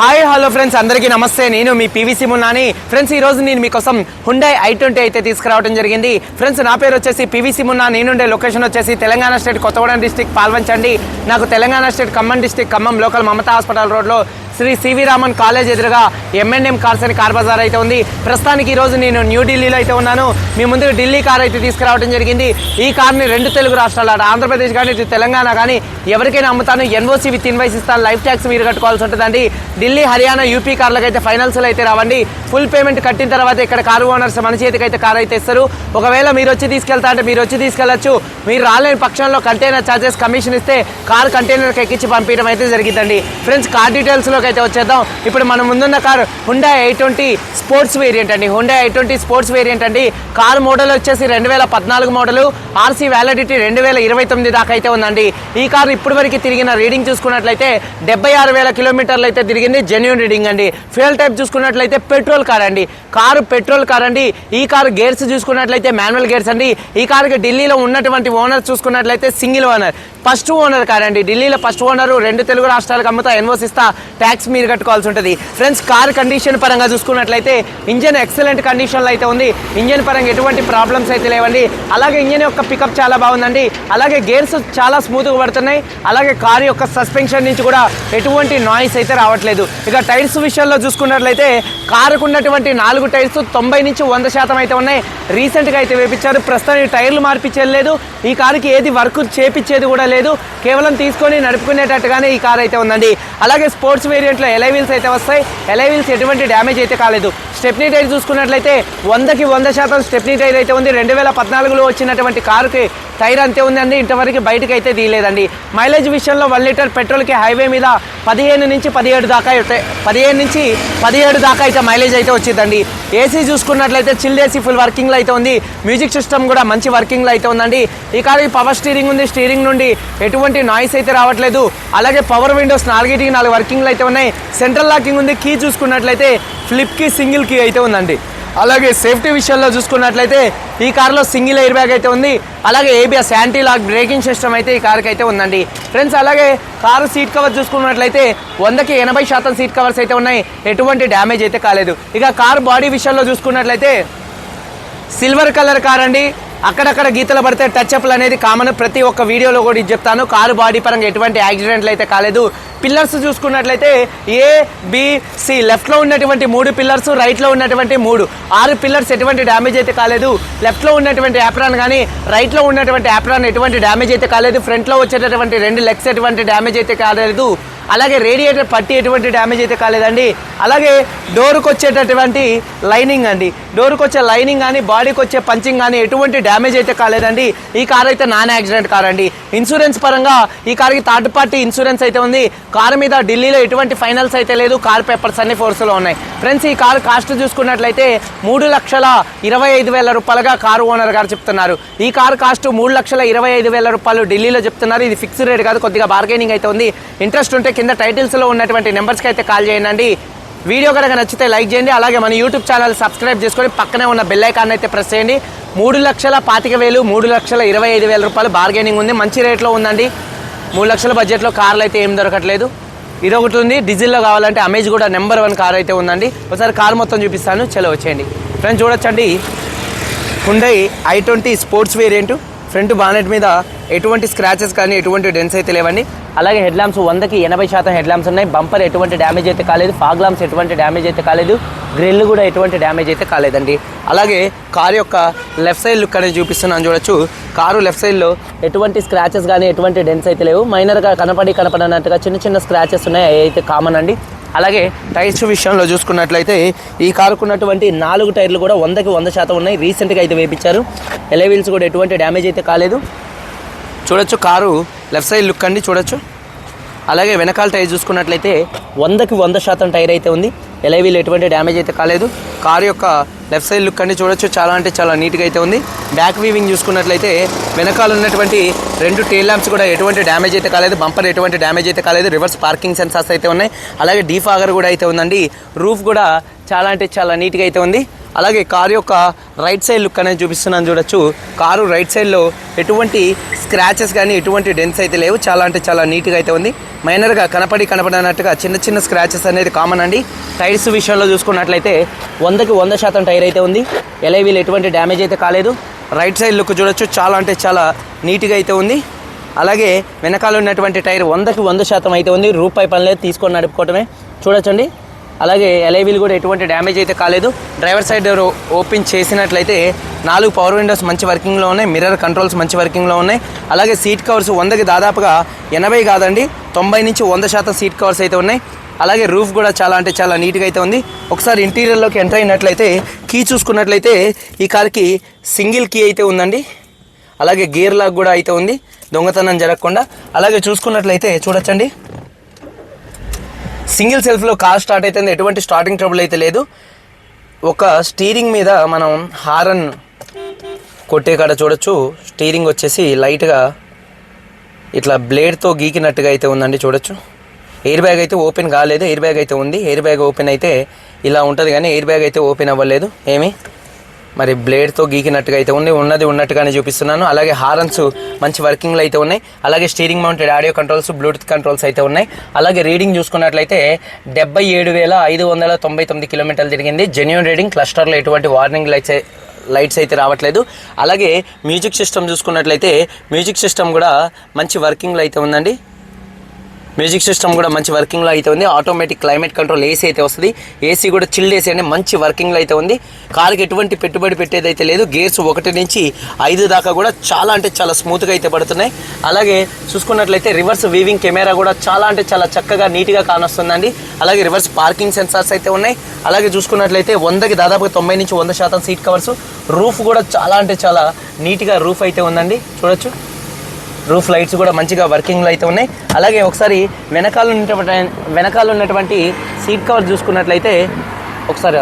Hi hello friends అందరికీ నమస్తే. నేను మీ పీవీసీ మున్నాని ఫ్రెండ్స్ ఈ రోజు నేను మీకోసం హుండై ఐ ట్వంటీ అయితే తీసుకురావడం జరిగింది. ఫ్రెండ్స్ నా పేరు వచ్చేసి పీవీసీ మున్నా నేనుండే లొకేషన్ వచ్చేసి తెలంగాణ స్టేట్ కొత్తగూడెం డిస్టిక్ పాల్వంచండి. నాకు Telangana state Khammam district Khammam local Mamata hospital రోడ్లో శ్రీ సివి రామన్ కాలేజ్ ఎదురుగా ఎంఎన్ఎం కార్స్ అని కార్ బజార్ అయితే ఉంది. ప్రస్తుతానికి ఈ రోజు నేను న్యూఢిల్లీలో అయితే ఉన్నాను. మీ ముందుకు ఢిల్లీ కార్ అయితే తీసుకురావడం జరిగింది. ఈ కార్ని రెండు తెలుగు రాష్ట్రాలు అటు ఆంధ్రప్రదేశ్ కానీ ఇటు తెలంగాణ కానీ ఎవరికైనా అమ్ముతాను. ఎన్ఓసీ విత్ ఇన్వైస్ ఇస్తాను. లైఫ్ ట్యాక్స్ మీరు కట్టుకోవాల్సి ఉంటుందండి. ఢిల్లీ హర్యానా యూపీ కార్లకు అయితే ఫైనల్స్లో అయితే రావండి. ఫుల్ పేమెంట్ కట్టిన తర్వాత ఇక్కడ కారు ఓనర్స్ మన చేతికి అయితే కార్ అయితే ఇస్తారు. ఒకవేళ మీరు వచ్చి తీసుకెళ్తా అంటే మీరు వచ్చి తీసుకెళ్ళొచ్చు మీరు రాలేని పక్షంలో కంటైనర్ ఛార్జెస్ కమిషన్ ఇస్తే కార్ కంటైనర్కి ఎక్కించి పంపించడం అయితే జరిగిందండి. ఫ్రెండ్స్ కార్ డీటెయిల్స్లోకి అయితే వచ్చేద్దాం. ఇప్పుడు మన ముందున్న car Hyundai i twenty sports variant అండి. Hyundai eight twenty sports variant అండి. కార్ మోడల్ వచ్చేసి రెండు వేల పద్నాలుగు మోడల్. ఆర్సీ వ్యాలిడిటీ రెండు వేల ఇరవై తొమ్మిది దాకా అయితే ఉందండి. ఈ కార్ ఇప్పుడు వరకు తిరిగిన రీడింగ్ చూసుకున్నట్లయితే డెబ్బై ఆరు వేల కిలోమీటర్లు అయితే తిరిగింది జెన్యున్ రీడింగ్ అండి. ఫ్యూయల్ టైప్ చూసుకున్నట్లయితే పెట్రోల్ కార్ అండి. కారు పెట్రోల్ కార్ అండి. ఈ కారు గేర్స్ చూసుకున్నట్లయితే మాన్యువల్ గేర్స్ అండి. ఈ కారుకి ఢిల్లీలో ఉన్నటువంటి ఓనర్ చూసుకున్నట్లయితే సింగిల్ ఓనర్ ఫస్ట్ ఓనర్ కారండి ఢిల్లీలో ఫస్ట్ ఓనర్ రెండు తెలుగు రాష్ట్రాలకు అమ్ముతా ఎన్వోసిస్తా ట్యాక్స్ ట్యాక్స్ మీరు కట్టుకోవాల్సి ఉంటుంది. ఫ్రెండ్స్ కార్ కండిషన్ పరంగా చూసుకున్నట్లయితే ఇంజన్ ఎక్సలెంట్ కండిషన్లో అయితే ఉంది. ఇంజన్ పరంగా ఎటువంటి ప్రాబ్లమ్స్ అయితే లేవండి. అలాగే ఇంజన్ యొక్క పికప్ చాలా బాగుందండి. అలాగే గేర్స్ చాలా స్మూత్గా పడుతున్నాయి. అలాగే కార్ యొక్క సస్పెన్షన్ నుంచి కూడా ఎటువంటి నాయిస్ అయితే రావట్లేదు. ఇక టైర్స్ విషయంలో చూసుకున్నట్లయితే కారుకు ఉన్నటువంటి నాలుగు టైర్స్ తొంభై నుంచి వంద శాతం అయితే ఉన్నాయి. రీసెంట్గా అయితే వేపించారు. ప్రస్తుతం ఈ టైర్లు మార్పించేది లేదు. ఈ కారుకి ఏది వర్క్ చేపించేది కూడా లేదు. కేవలం తీసుకొని నడుపుకునేటట్టుగానే ఈ కార్ అయితే ఉందండి. అలాగే స్పోర్ట్స్ వేరియంట్లో ఎలై వీల్స్ అయితే వస్తాయి. ఎలై వీల్స్ ఎటువంటి డ్యామేజ్ అయితే కాలేదు. స్టెప్నీ టైర్ చూసుకున్నట్లయితే వందకి వంద శాతం స్టెప్నీ టైర్ అయితే ఉంది. రెండు వేల పద్నాలుగులో వచ్చినటువంటి కారుకి టైర్ అంతే ఉందండి. ఇంతవరకు బయటకు అయితే తీయలేదండి. మైలేజ్ విషయంలో వన్ లీటర్ పెట్రోల్కి హైవే మీద పదిహేను నుంచి పదిహేడు దాకా అయితే పదిహేను నుంచి పదిహేడు దాకా అయితే మైలేజ్ అయితే వచ్చిందండి. ఏసీ చూసుకున్నట్లయితే చిల్డ్ ఏసీ ఫుల్ వర్కింగ్లో అయితే ఉంది. మ్యూజిక్ సిస్టమ్ కూడా మంచి వర్కింగ్లో అయితే ఉందండి. ఈ కారు పవర్ స్టీరింగ్ ఉంది. స్టీరింగ్ నుండి ఎటువంటి నాయిస్ అయితే రావట్లేదు. అలాగే పవర్ విండోస్ నాలుగిటికి నాలుగు వర్కింగ్లు అయితే ఉన్నాయి. సెంట్రల్ లాకింగ్ ఉంది. కీ చూసుకున్నట్లయితే ఫ్లిప్కి సింగిల్ కీ అయితే ఉందండి. అలాగే సేఫ్టీ విషయంలో చూసుకున్నట్లయితే ఈ కార్లో సింగిల్ ఎయిర్ బ్యాగ్ అయితే ఉంది. అలాగే ABS anti lock braking system అయితే ఈ కార్కి అయితే ఉందండి. ఫ్రెండ్స్ అలాగే కారు సీట్ కవర్ చూసుకున్నట్లయితే వందకి ఎనభై శాతం సీట్ కవర్స్ అయితే ఉన్నాయి. ఎటువంటి డ్యామేజ్ అయితే కాలేదు. ఇక కారు బాడీ విషయంలో చూసుకున్నట్లయితే సిల్వర్ కలర్ కార్ అండి. అక్కడక్కడ గీతలు పడితే టచ్అప్లు అనేది కామన్ ప్రతి ఒక్క వీడియోలో కూడా ఇది చెప్తాను. కారు బాడీ పరంగా ఎటువంటి యాక్సిడెంట్లు అయితే కాలేదు. పిల్లర్స్ చూసుకున్నట్లయితే ఏ బిసి లెఫ్ట్లో ఉన్నటువంటి మూడు పిల్లర్స్ రైట్లో ఉన్నటువంటి మూడు. ఆరు పిల్లర్స్ ఎటువంటి డ్యామేజ్ అయితే కాలేదు. లెఫ్ట్లో ఉన్నటువంటి యాప్రాన్ కానీ రైట్లో ఉన్నటువంటి యాప్రాన్ ఎటువంటి డ్యామేజ్ అయితే కాలేదు. ఫ్రంట్లో వచ్చేటటువంటి రెండు లెగ్స్ ఎటువంటి డ్యామేజ్ అయితే కాలేదు. అలాగే రేడియేటర్ పట్టి ఎటువంటి డ్యామేజ్ అయితే కాలేదండి. అలాగే డోర్కి వచ్చేటటువంటి లైనింగ్ అండి. డోర్కి వచ్చే లైనింగ్ కానీ బాడీకి వచ్చే పంచింగ్ కానీ ఎటువంటి డ్యామేజ్ అయితే కాలేదండి. ఈ కార్ అయితే నాన్ యాక్సిడెంట్ కార్ అండి. ఇన్సూరెన్స్ పరంగా ఈ కార్కి థర్డ్ పార్టీ ఇన్సూరెన్స్ అయితే ఉంది. కారు మీద ఢిల్లీలో ఎటువంటి ఫైనల్స్ అయితే లేదు. కార్ పేపర్స్ అన్ని ఫోర్స్లో ఉన్నాయి. ఫ్రెండ్స్ ఈ కారు కాస్ట్ చూసుకున్నట్లయితే మూడు లక్షల ఇరవై ఐదు వేల రూపాయలుగా కారు ఓనర్ గారు చెప్తున్నారు. ఈ కారు కాస్ట్ మూడు లక్షల ఇరవై ఐదు వేల రూపాయలు ఢిల్లీలో చెప్తున్నారు. ఇది ఫిక్స్డ్ రేట్ కాదు కొద్దిగా బార్గెనింగ్ అయితే ఉంది. ఇంట్రెస్ట్ ఉంటే కింద టైటిల్స్లో ఉన్నటువంటి నెంబర్స్కి అయితే కాల్ చేయండి. వీడియో కనుక నచ్చితే లైక్ చేయండి. అలాగే మన యూట్యూబ్ ఛానల్ సబ్స్క్రైబ్ చేసుకొని పక్కనే ఉన్న బెల్ ఐకాన్ అయితే ప్రెస్ చేయండి. మూడు లక్షల పాతిక వేలు మూడు లక్షల ఇరవై ఐదు వేల రూపాయలు బార్గెనింగ్ ఉంది. మంచి రేట్లో ఉందండి. మూడు లక్షల బడ్జెట్లో కార్లు అయితే ఏం దొరకట్లేదు. ఇది ఒకటి ఉంది డీజిల్లో కావాలంటే అమేజ్ కూడా నెంబర్ వన్ కార్ అయితే ఉందండి. ఒకసారి కార్ మొత్తం చూపిస్తాను. చలో వచ్చేయండి. ఫ్రెండ్స్ చూడొచ్చండి. Hyundai i twenty sports variant front bonnet మీద ఎటువంటి స్క్రాచెస్ కానీ ఎటువంటి డెన్స్ అయితే లేవండి. అలాగే హెడ్ ల్యాంప్స్ వందకి ఎనభై శాతం హెడ్ ల్యాంప్స్ ఉన్నాయి. బంపర్ ఎటువంటి డ్యామేజ్ అయితే కాలేదు. ఫాగ్ ల్యాంప్స్ ఎటువంటి డ్యామేజ్ అయితే కాలేదు. గ్రిల్ కూడా ఎటువంటి డ్యామేజ్ అయితే కాలేదండి. అలాగే కారు యొక్క లెఫ్ట్ సైడ్ లుక్ అనేది చూపిస్తున్నాను చూడొచ్చు. కారు లెఫ్ట్ సైడ్లో ఎటువంటి స్క్రాచెస్ కానీ ఎటువంటి డెన్స్ అయితే లేవు. మైనర్గా కనపడి కనపడనట్టుగా చిన్న చిన్న స్క్రాచెస్ ఉన్నాయి. అవి అయితే కామన్ అండి. అలాగే టైర్స్ విషయంలో చూసుకున్నట్లయితే ఈ కారుకు ఉన్నటువంటి నాలుగు టైర్లు కూడా వందకి వంద శాతం ఉన్నాయి. రీసెంట్గా అయితే వేపించారు. ఎలవీల్స్ కూడా ఎటువంటి డ్యామేజ్ అయితే కాలేదు. చూడొచ్చు కారు లెఫ్ట్ సైడ్ లుక్ అండి చూడొచ్చు. అలాగే వెనకాల టైర్ చూసుకున్నట్లయితే వందకి వంద శాతం టైర్ అయితే ఉంది. ఎలైవీల్ ఎటువంటి డ్యామేజ్ అయితే కాలేదు. కారు యొక్క లెఫ్ట్ సైడ్ లుక్ అండి చూడొచ్చు. చాలా అంటే చాలా నీట్గా అయితే ఉంది. బ్యాక్ వీవింగ్ చూసుకున్నట్లయితే వెనకాల ఉన్నటువంటి రెండు టేల్ ల్యాంప్స్ కూడా ఎటువంటి డ్యామేజ్ అయితే కాలేదు. బంపర్ ఎటువంటి డ్యామేజ్ అయితే కాలేదు. రివర్స్ పార్కింగ్ సెన్సార్స్ అయితే ఉన్నాయి. అలాగే డీఫాగర్ కూడా అయితే ఉందండి. రూఫ్ కూడా చాలా అంటే చాలా నీట్గా అయితే ఉంది. అలాగే కారు యొక్క రైట్ సైడ్ లుక్ అనేది చూపిస్తున్నాను చూడొచ్చు. కారు రైట్ సైడ్లో ఎటువంటి స్క్రాచెస్ కానీ ఎటువంటి డెన్స్ అయితే లేవు. చాలా అంటే చాలా నీట్గా అయితే ఉంది. మైనర్గా కనపడి కనపడినట్టుగా చిన్న చిన్న స్క్రాచెస్ అనేది కామన్ అండి. టైర్స్ విషయంలో చూసుకున్నట్లయితే వందకి వంద శాతం టైర్ అయితే ఉంది. ఎలైవీలు ఎటువంటి డ్యామేజ్ అయితే కాలేదు. రైట్ సైడ్ లుక్ చూడొచ్చు. చాలా అంటే చాలా నీట్గా అయితే ఉంది. అలాగే వెనకాల ఉన్నటువంటి టైర్ వందకి వంద శాతం అయితే ఉంది. రూపాయి పని లేదు. తీసుకొని నడుపుకోవటమే. చూడొచ్చండి. అలాగే ఎలైవీలు కూడా ఎటువంటి డ్యామేజ్ అయితే కాలేదు. డ్రైవర్ సైడ్ డోర్ ఓపెన్ చేసినట్లయితే నాలుగు పవర్ విండోస్ మంచి వర్కింగ్లో ఉన్నాయి. మిర్రర్ కంట్రోల్స్ మంచి వర్కింగ్లో ఉన్నాయి. అలాగే సీట్ కవర్స్ వందకి దాదాపుగా ఎనభై కాదండి. తొంభై నుంచి వంద శాతం సీట్ కవర్స్ అయితే ఉన్నాయి. అలాగే రూఫ్ కూడా చాలా అంటే చాలా నీట్గా అయితే ఉంది. ఒకసారి ఇంటీరియర్లోకి ఎంటర్ అయినట్లయితే కీ చూసుకున్నట్లయితే ఈ కార్కి సింగిల్ కీ అయితే ఉందండి. అలాగే గేర్ లాక్ కూడా అయితే ఉంది. దొంగతనం జరగకుండా. అలాగే చూసుకున్నట్లయితే చూడొచ్చండి. సింగిల్ సెల్ఫ్లో కార్ స్టార్ట్ అయితే ఎటువంటి స్టార్టింగ్ ట్రబుల్ అయితే లేదు. ఒక స్టీరింగ్ మీద మనం హారన్ కొట్టే కాడ చూడొచ్చు. స్టీరింగ్ వచ్చేసి లైట్గా ఇట్లా బ్లేడ్తో గీకినట్టుగా అయితే ఉందండి. చూడొచ్చు. ఎయిర్ బ్యాగ్ అయితే ఓపెన్ కాలేదు ఎయిర్ బ్యాగ్ అయితే ఉంది. ఎయిర్ బ్యాగ్ ఓపెన్ అయితే ఇలా ఉంటుంది కానీ ఎయిర్ బ్యాగ్ అయితే ఓపెన్ అవ్వలేదు. ఏమి? మరి బ్లేడ్తో గీకినట్టుగా అయితే ఉంది. ఉన్నది ఉన్నట్టుగానే చూపిస్తున్నాను. అలాగే హారన్స్ మంచి వర్కింగ్లో అయితే ఉన్నాయి. అలాగే steering mounted audio controls bluetooth controls అయితే ఉన్నాయి. అలాగే రీడింగ్ చూసుకున్నట్లయితే డెబ్బై ఏడు వేల ఐదు వందల తొంభై తొమ్మిది కిలోమీటర్లు తిరిగింది. జెన్యున్ రీడింగ్ క్లస్టర్లో ఎటువంటి వార్నింగ్ లైట్స్ లైట్స్ అయితే రావట్లేదు. అలాగే మ్యూజిక్ సిస్టమ్ చూసుకున్నట్లయితే మ్యూజిక్ సిస్టమ్ కూడా మంచి వర్కింగ్లో అయితే ఉందండి. మ్యూజిక్ సిస్టమ్ కూడా మంచి వర్కింగ్లో అయితే ఉంది. ఆటోమేటిక్ క్లైమేట్ కంట్రోల్ ఏసీ అయితే వస్తుంది. ఏసీ కూడా చిల్డ్ ఏసీ అంటే మంచి వర్కింగ్లో అయితే ఉంది. కార్కి ఎటువంటి పెట్టుబడి పెట్టేది అయితే లేదు. గేర్స్ ఒకటి నుంచి ఐదు దాకా కూడా చాలా అంటే చాలా స్మూత్గా అయితే పడుతున్నాయి. అలాగే చూసుకున్నట్లయితే రివర్స్ వీవింగ్ కెమెరా కూడా చాలా అంటే చాలా చక్కగా నీట్గా కానొస్తుందండి. అలాగే రివర్స్ పార్కింగ్ సెన్సార్స్ అయితే ఉన్నాయి. అలాగే చూసుకున్నట్లయితే వందకి దాదాపు తొంభై నుంచి వంద శాతం సీట్ కవర్స్ రూఫ్ కూడా చాలా అంటే చాలా నీట్గా రూఫ్ అయితే ఉందండి. చూడొచ్చు. రూఫ్ లైట్స్ కూడా మంచిగా వర్కింగ్లో అయితే ఉన్నాయి. అలాగే ఒకసారి వెనకాల ఉన్నటువంటి వెనకాల ఉన్నటువంటి సీట్ కవర్ చూసుకున్నట్లయితే ఒకసారి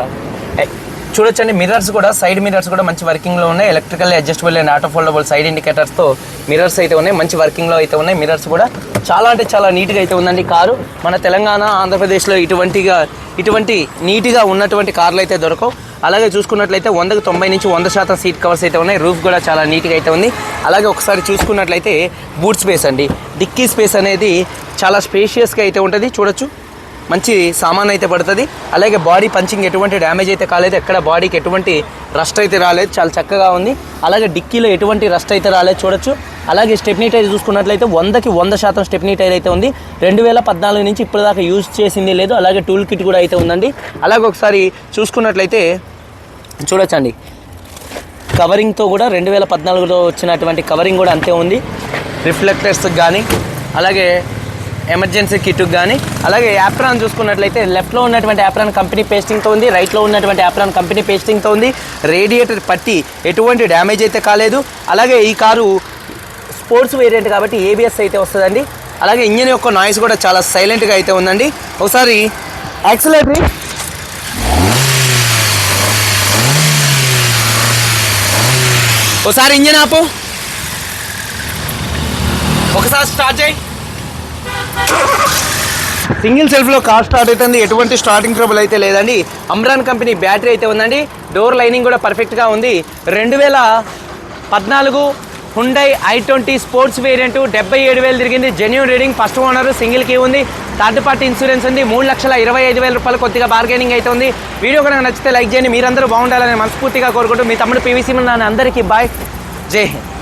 చూడొచ్చండి మిర్రర్స్ కూడా సైడ్ మిర్రర్స్ కూడా మంచి వర్కింగ్లో ఉన్నాయి. Electrical adjustable and auto foldable side ఇండికేటర్స్తో mirrors అయితే ఉన్నాయి. మంచి వర్కింగ్లో అయితే ఉన్నాయి. మిర్రర్స్ కూడా చాలా అంటే చాలా నీట్గా అయితే ఉందండి కారు. మన తెలంగాణ ఆంధ్రప్రదేశ్లో ఇటువంటిగా ఇటువంటి నీట్గా ఉన్నటువంటి కార్లు అయితే దొరకవు. అలాగే చూసుకున్నట్లయితే వందకు తొంభై నుంచి వంద శాతం సీట్ కవర్స్ అయితే ఉన్నాయి. రూఫ్ కూడా చాలా నీట్గా అయితే ఉంది. అలాగే ఒకసారి చూసుకున్నట్లయితే బూట్ స్పేస్ అండి. డిక్కీ స్పేస్ అనేది చాలా స్పేషియస్గా అయితే ఉంటుంది. చూడొచ్చు. మంచి సామాన్ అయితే పడుతుంది. అలాగే బాడీ పంచింగ్ ఎటువంటి డ్యామేజ్ అయితే కాలేదు. ఎక్కడ బాడీకి ఎటువంటి రస్ట్ అయితే రాలేదు. చాలా చక్కగా ఉంది. అలాగే డిక్కీలో ఎటువంటి రస్ట్ అయితే రాలేదు చూడొచ్చు. అలాగే స్టెప్నీ టైర్ చూసుకున్నట్లయితే వందకి వంద శాతం స్టెప్నీ టైర్ అయితే ఉంది. రెండు వేల పద్నాలుగు నుంచి ఇప్పటిదాకా యూజ్ చేసింది లేదు. అలాగే టూల్ కిట్ కూడా అయితే ఉందండి. అలాగే ఒకసారి చూసుకున్నట్లయితే చూడొచ్చండి. కవరింగ్తో కూడా రెండు వేల పద్నాలుగులో వచ్చినటువంటి కవరింగ్ కూడా అంతే ఉంది. రిఫ్లెక్టర్స్ కానీ అలాగే ఎమర్జెన్సీ కిట్కి కానీ అలాగే యాప్రాన్ చూసుకున్నట్లయితే లెఫ్ట్లో ఉన్నటువంటి యాప్రాన్ కంపెనీ పేస్టింగ్తో ఉంది రైట్లో ఉన్నటువంటి యాప్రాన్ కంపెనీ పేస్టింగ్తో ఉంది. రేడియేటర్ పట్టి ఎటువంటి డ్యామేజ్ అయితే కాలేదు. అలాగే ఈ కారు స్పోర్ట్స్ వేరియంట్ కాబట్టి ఏబిఎస్ అయితే వస్తుందండి. అలాగే ఇంజన్ యొక్క నాయిస్ కూడా చాలా సైలెంట్గా అయితే ఉందండి. ఒకసారి యాక్సిలేటరీ. ఒకసారి ఇంజన్ ఆపు. ఒకసారి స్టార్ట్ చేయి. సింగిల్ సెల్ఫ్లో కార్ స్టార్ట్ అవుతుంది. ఎటువంటి స్టార్టింగ్ ట్రబుల్ అయితే లేదండి. అమ్రాన్ కంపెనీ బ్యాటరీ అయితే ఉందండి. డోర్ లైనింగ్ కూడా పర్ఫెక్ట్గా ఉంది. రెండు వేల పద్నాలుగు Hyundai i twenty sports variant డెబ్బై ఏడు వేలు తిరిగింది. Genuine reading first owner single key ఉంది. థర్డ్ పార్టీ ఇన్సూరెన్స్ ఉంది. మూడు లక్షల ఇరవై ఐదు వేల రూపాయలు కొద్దిగా బార్గెనింగ్ అయితే ఉంది. వీడియో కనుక నచ్చితే లైక్ చేయండి. మీరందరూ బాగుండాలని మనస్ఫూర్తిగా కోరుకుంటూ మీ తమ్ముడు పీవీసీ నాన్న అందరికీ బాయ్ జై హింద్.